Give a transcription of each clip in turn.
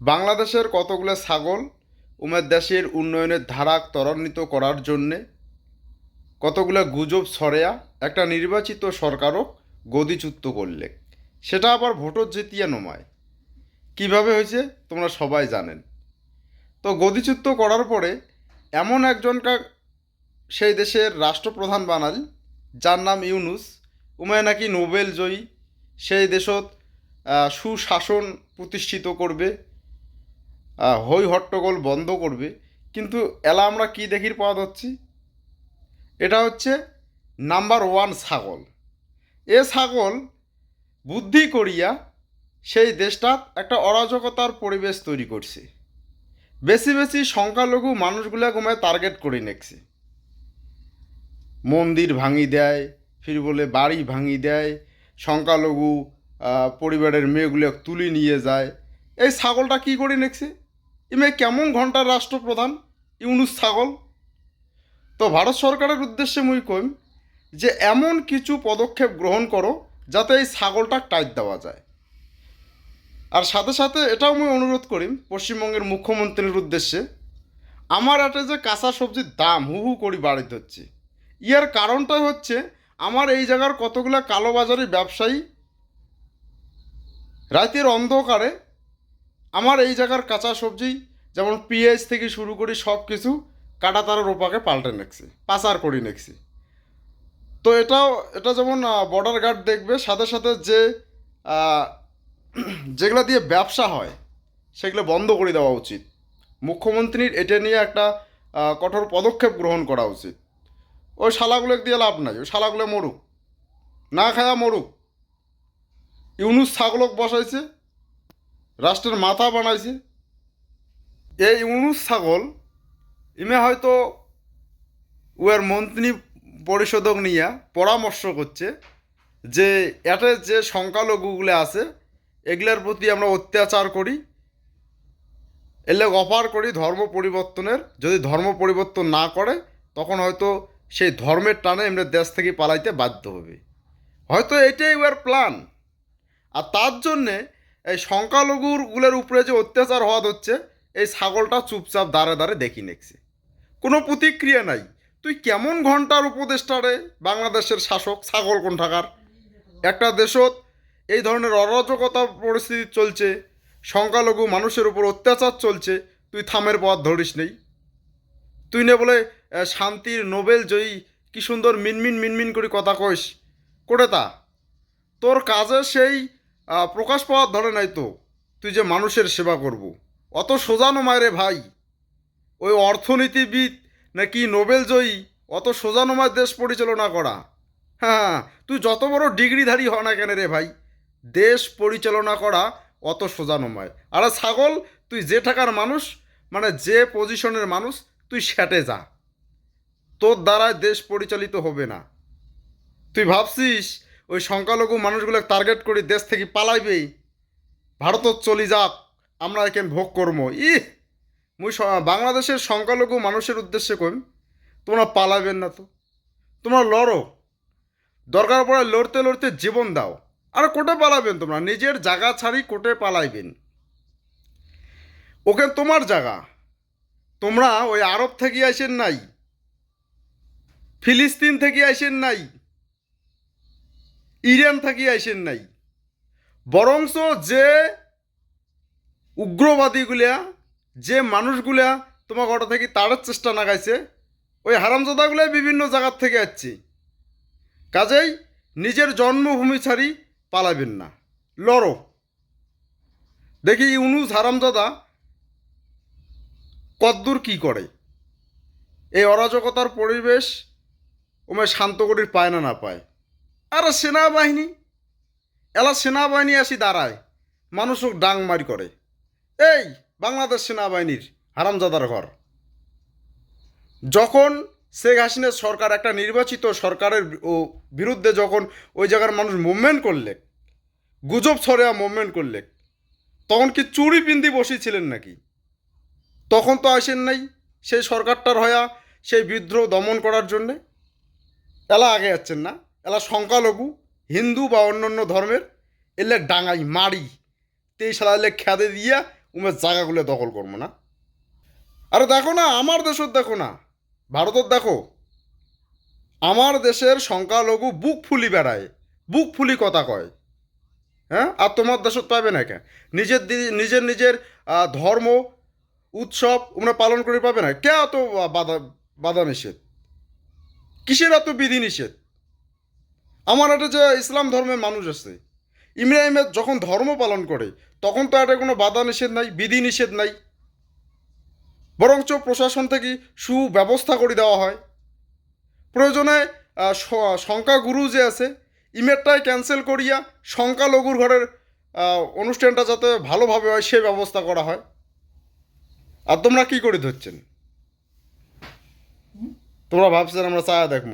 বাংলাদেশের কতগুলো ছাগল উমের দেশের উন্নয়নের ধারা ত্বরান্বিত করার জন্যে কতগুলো গুজব ছড়েয়া একটা নির্বাচিত সরকারও গদিচ্যুত করলে? সেটা আবার ভোটর জিতিয়া নমায়। কীভাবে হয়েছে তোমরা সবাই জানেন। তো গদিচ্যুত করার পরে এমন একজনকে সেই দেশের রাষ্ট্রপ্রধান বানাল, যার নাম ইউনুস। উমায় নাকি নোবেল জয়ী। সেই দেশত সুশাসন প্রতিষ্ঠিত করবে। হই হট্টগোল বন্ধ করবে। কিন্তু এলা আমরা কি দেখির পাওয়া যাচ্ছি? এটা হচ্ছে নাম্বার ওয়ান ছাগল। এ ছাগল বুদ্ধি করিয়া সেই দেশটা একটা অরাজকতার পরিবেশ তৈরি করছে। বেশি বেশি সংখ্যালঘু মানুষগুলা ঘুমায় টার্গেট করে নেছে মন্দির ভাঙি দেয়, ফির বলে বাড়ি ভাঙি দেয়, সংখ্যালঘু পরিবারের মেয়েগুলো তুলি নিয়ে যায়। এই ছাগলটা কি করে নেছে ইমে কেমন ঘণ্টার রাষ্ট্রপ্রধান? ইউনুস ছাগল। তো ভারত সরকারের উদ্দেশ্যে মুই কইম যে, এমন কিছু পদক্ষেপ গ্রহণ করো যাতে এই ছাগলটা টাইট দেওয়া যায়। আর সাথে সাথে এটাও আমি অনুরোধ করি পশ্চিমবঙ্গের মুখ্যমন্ত্রীর উদ্দেশ্যে, আমার একটা যে কাঁচা সবজির দাম হু হু করি বাড়িতে হচ্ছে। ইয়ার কারণটা হচ্ছে আমার এই জায়গার কতগুলা কালোবাজারি ব্যবসায়ী রাতের অন্ধকারে আমার এই জায়গার কাঁচা সবজি, যেমন পেঁয়াজ থেকে শুরু করি সব কিছু কাটা তারের ওপাকে পাল্টে নেছি পাচার করে নেছি তো এটাও, এটা যেমন বর্ডার গার্ড দেখবে, সাথে সাথে যে যেগুলো দিয়ে ব্যবসা হয়, সেগুলো বন্ধ করে দেওয়া উচিত। মুখ্যমন্ত্রীর এটা নিয়ে একটা কঠোর পদক্ষেপ গ্রহণ করা উচিত। ওই শালাগুলো দিয়ে লাভ নাই, ওই শালাগুলো মরুক। না খায়া মরুক। ইউনুস ছাগলক বসাইছে রাষ্ট্রের মাথা বানাইছে। এই ইউনুস ছাগল, ইমে হয়তো উয়ার মন্ত্রী পরিষদক নিয়ে পরামর্শ করছে যে এটা যে সংখ্যালঘুগুলো আছে, এগুলোর প্রতি আমরা অত্যাচার করি এলে অফার করি ধর্ম পরিবর্তনের। যদি ধর্ম পরিবর্তন না করে, তখন হয়তো সেই ধর্মের টানে আমরা দেশ থেকে পালাইতে বাধ্য হবে। হয়তো এটাই ওর প্ল্যান। আর তার জন্যে এই সংখ্যালঘুগুলোর উপরে যে অত্যাচার হওয়া হচ্ছে এই ছাগলটা চুপচাপ দাঁড়ে দাঁড়ে দেখি নেছে কোনো প্রতিক্রিয়া নাই। তুই কেমন ঘণ্টার উপদেষ্টা রে বাংলাদেশের শাসক, ছাগল কোন থাকার একটা দেশত এই ধরনের অরাজকতা পরিস্থিতি চলছে, সংখ্যালঘু মানুষের উপর অত্যাচার চলছে, তুই থামের পথ ধরিস নেই। তুই নে বলে শান্তির নোবেল জয়ী, কি সুন্দর মিনমিন মিনমিন করে কথা কইস। করে তা তোর কাজে সেই প্রকাশ পাওয়ার ধরে নাই তো। তুই যে মানুষের সেবা করব। অত সোজা নমায় রে ভাই। ওই অর্থনীতিবিদ নাকি নোবেল জয়ী, অত সোজা নমায় দেশ পরিচালনা করা। হ্যাঁ তুই যত বড় ডিগ্রিধারী হ না কেন রে ভাই, দেশ পরিচালনা করা অত সোজা নমায় আর ছাগল, তুই যে টাকার মানুষ মানে যে পজিশনের মানুষ, তুই সেটে যা। তোর দ্বারায় দেশ পরিচালিত হবে না। তুই ভাবছিস ওই সংখ্যালঘু মানুষগুলো টার্গেট করে, দেশ থেকে পালাইবেই ভারতত চলি যাক, আমরা এখানে ভোগ করব। ই মুই বাংলাদেশের সংখ্যালঘু মানুষের উদ্দেশ্যে কইম, তোমরা পালাবেন না তো। তোমরা লড়ো। দরকার পড়ে লড়তে লড়তে জীবন দাও। আর কোটে পালাবেন তোমরা, নিজের জায়গা ছাড়ি কোটে পালাইবেন। ওকে তোমার জায়গা। তোমরা ওই আরব থেকে আসেন নাই, ফিলিস্তিন থেকে আসেন নাই। ইরান থাকি আইসেন নাই। বরংস যে উগ্রবাদীগুলা, যে মানুষগুলা তোমার ঘটা থেকে তাড়ার চেষ্টা নাগাইছে ওই হারামজাদাগুলাই বিভিন্ন জায়গার থেকে আসছে। কাজেই নিজের জন্মভূমি ছাড়ি পালাবেন না। লড়ো। দেখি ইউনুস হারামজাদা কদ্দূর কি করে? এই অরাজকতার পরিবেশ ওমে শান্ত করির পায় না না পায়। আর সেনাবাহিনী? এলা সেনাবাহিনী আসি দাঁড়ায়, মানুষক ডাং মারি করে। এই, বাংলাদেশ সেনাবাহিনীর হারামজাদার ঘর। যখন শেখ হাসিনার সরকার, একটা নির্বাচিত সরকারের ও বিরুদ্ধে যখন ওই জায়গার মানুষ মুভমেন্ট করলে গুজব ছড়েয়া মুভমেন্ট করলে তখন কি চুরি পিন্দি বসেছিলেন নাকি? তখন তো আসেন নাই সেই সরকারটার হয়া সেই বিদ্রোহ দমন করার জন্যে? এলা আগে যাচ্ছেন না? এলা সংখ্যালঘু, হিন্দু বা অন্যান্য ধর্মের, এলে ডাঙাই মারি তেই সালা এলে খেদে দিয়া উমের জায়গাগুলো দখল করব না। আরে দেখো না, আমার দেশের দেখো না, ভারতের দেখো। আমার দেশের সংখ্যালঘু বুক ফুলি বেড়ায়, বুক ফুলি কথা কয়। হ্যাঁ? আর তোমার দেশত পাবে না কেন? নিজের নিজের নিজের ধর্ম, উৎসব তোমরা পালন করে পাবে না? কে এত বাধা বাধা নিষেধ? কিসের এত বিধি নিষেধ? আমার একটা যে ইসলাম ধর্মের মানুষ আছে ইমরাহিমের যখন ধর্ম পালন করে, তখন তো এটা কোনো বাধা নিষেধ নাই, বিধি নিষেধ নাই। বরঞ্চ প্রশাসন থেকে সুব্যবস্থা করে দেওয়া হয়। প্রয়োজনে সংখ্যাগুরু যে আছে, ইমেরটাই ক্যান্সেল করিয়া সংখ্যালঘুর ঘরের অনুষ্ঠানটা যাতে ভালোভাবে হয়, সে ব্যবস্থা করা হয়। আর তোমরা কি করে ধরছেন? তোমরা ভাবছেন আমরা চায়া দেখব।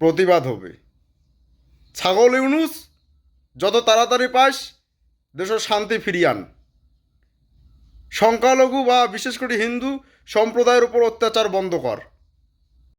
প্রতিবাদ হবে। ছাগল ইউনুস, যত তাড়াতাড়ি পাস, দেশের শান্তি ফিরিয়ে আন। সংখ্যালঘু বা বিশেষ করে হিন্দু সম্প্রদায়ের উপর অত্যাচার বন্ধ কর।